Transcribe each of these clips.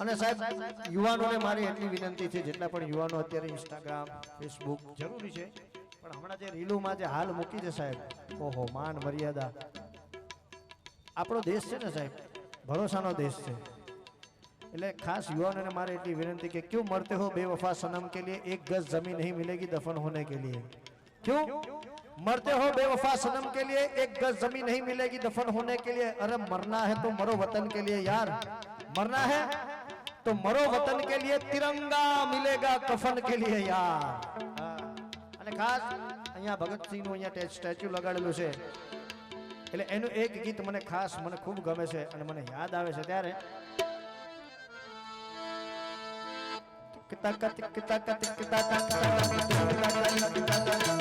અને સાહેબ, યુવાનોને મારી એટલી વિનંતી છે, જેટલા પણ યુવાનો અત્યારે ઇન્સ્ટાગ્રામ ફેસબુક જરૂરી છે, પણ હમણાં જે રીલોમાં જે હાલ મૂકી છે સાહેબ, ઓહો, માન મર્યાદા. આપણો દેશ છે ને સાહેબ, ભરોસાનો દેશ છે. એટલે ખાસ યુવાનોને મારે એટલી વિનંતી કે ક્યુ મરતે હો બે વફા સનમ કે લીએ એક ગજ જમીન નહીં મિલેગી દફન હોને કે લીએ ક્યું? मरते हो बेवफा सनम के लिए एक गज जमीन नहीं मिलेगी दफन होने के लिए अरे मरना है तो मरो वतन के लिए यार मरना है तो मरो वतन के लिए तिरंगा मिलेगा कफन के लिए યાર અને ખાસ અહીંયા ભગતસિંહ નું અહીંયા સ્ટેચ્યુ લગાડેલું છે એટલે એનું એક ગીત મને ખાસ મને ખૂબ ગમે છે અને મને યાદ આવે છે ત્યારે કિતા કત કિતા કત કિતા કત મેરા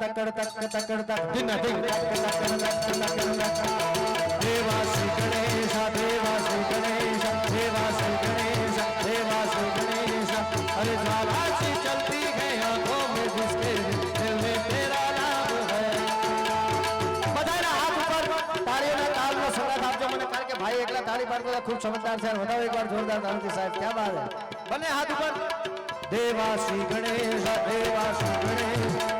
तकड़ तक तकड़ तक दिन दिन देवासी गणेश देवासी गणेश देवासी गणेश देवासी गणेश अरे ज्वाला सी चलती है आँखों में जिसके दिल में तेरा नाम है आप मैंने कहा कि भाई एकला ताली पार के खूब समझदार से बताओ एक बार जोरदार ताली साहब क्या बात है बने हाथ ऊपर देवासी गणेश देवासी गणेश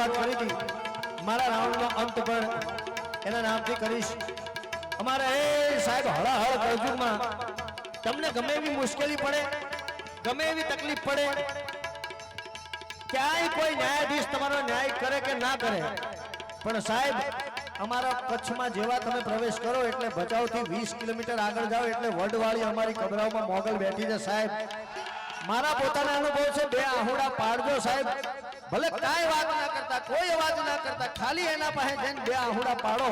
શરૂઆત કરી મારા રાઉન્ડનો અંત પણ એના નામથી કરીશ. અમારા એ સાહેબ હળાહળ કરજુમાં તમને ગમે એવી મુશ્કેલી પડે, ગમે એવી તકલીફ પડે, ક્યાંય કોઈ ન્યાયાધીશ તમારો ન્યાય કરે કે ના કરે, પણ સાહેબ, અમારા કચ્છમાં જેવા તમે પ્રવેશ કરો એટલે ભચાઉથી વીસ કિલોમીટર આગળ જાઓ એટલે વડવાળી અમારી કબરાઓમાં મોગલ બેઠી છે સાહેબ. મારા પોતાના અનુભવ છે, બે આહુડા પાડજો સાહેબ. ભલે કાંઈ વાત ના કરતા, કોઈ અવાજ ના કરતા, ખાલી એના પાસે જઈને બે આહુડા પાડો.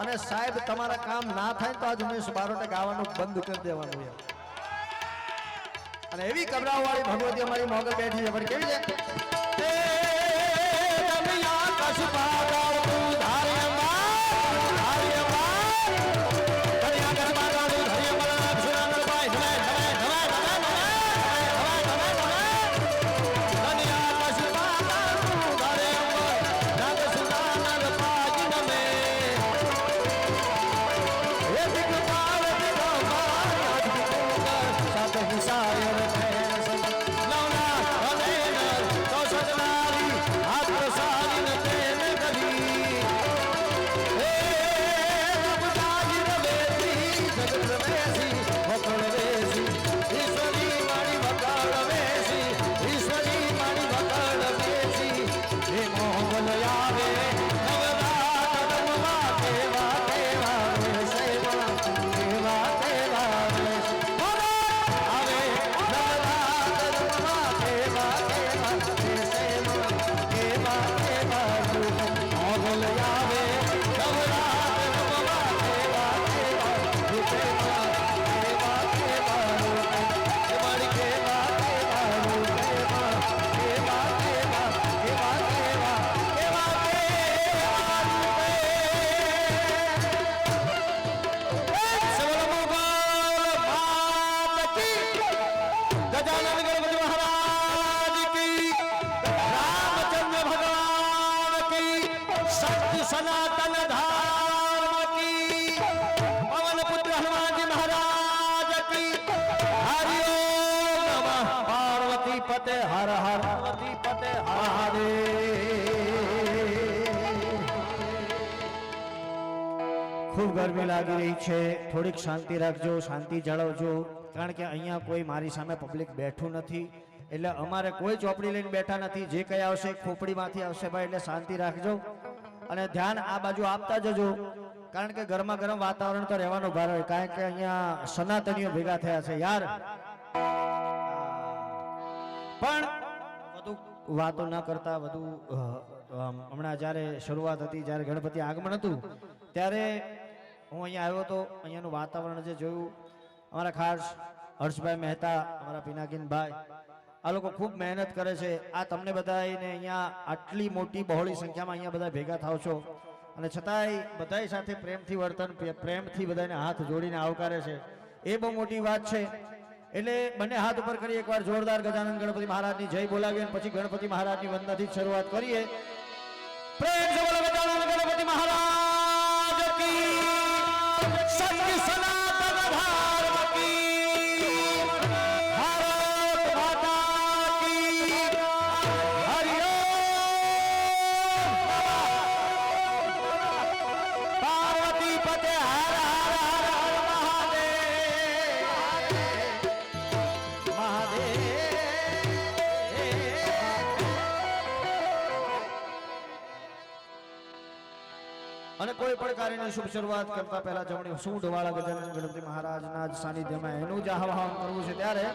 અને સાહેબ, તમારા કામ ના થાય તો આજ ઉમેશ બારોટે ગાવાનું બંધ કરી દેવાનું અને એવી કબરાઓ વાળી ભગવતી અમારી મોગલ બેઠી છે. પણ કેવી છે? સનાતન ધામ કી પવન પુત્ર હનુમાનજી મહારાજ કી હરિ ઓમ નમઃ પાર્વતી પતે હર હર પાર્વતી પતે હરે ખૂબ ગરમી લાગી રહી છે થોડીક શાંતિ રાખજો શાંતિ જાળવજો કારણ કે અહીંયા કોઈ મારી સામે પબ્લિક બેઠું નથી. એટલે અમારે કોઈ ચોપડી લઈને બેઠા નથી. જે કંઈ આવશે ખોપડીમાંથી આવશે ભાઈ, એટલે શાંતિ રાખજો. અને ધ્યાન આ બાજુ આપતા જજો. કારણ કે ગરમા ગરમ વાતાવરણ તો રહેવાનું ભાર હોય. કારણ કે અહીંયા સનાતનીઓ ભેગા થયા છે, યાર. પણ વધુ વાતો ના કરતા, વધુ હમણાં જ્યારે શરૂઆત હતી, જ્યારે ગણપતિ આગમન હતું, ત્યારે હું અહીંયા આવ્યો હતો અહીંયાનું વાતાવરણ જે જોયું, અમારા ખાસ હર્ષભાઈ મહેતા, અમારા પિનાકીનભાઈ આ લોકો ખૂબ મહેનત કરે છે. આ તમને બધાને અહીંયા આટલી મોટી બહોળી સંખ્યામાં અહીંયા બધા ભેગા થાવ છો. અને છતાંય બધાય સાથે પ્રેમથી વર્તન પ્રેમથી બધાને હાથ જોડીને આવકારે છે. એ બહુ મોટી વાત છે. એટલે બંને હાથ ઉપર કરી એકવાર જોરદાર ગજાનંદ ગણપતિ મહારાજની જય બોલાવીએ પછી ગણપતિ મહારાજની વંદનાથી શરૂઆત કરીએ. પ્રેમ કોઈ પણ કાર્યની શુભ શરૂઆત કરતા પહેલા જમણી સૂંઢ વાળા ગજાનંદ ગણપતિ મહારાજના જ સાનિધ્યમાં એનું જ આહવાન કરવું છે ત્યારે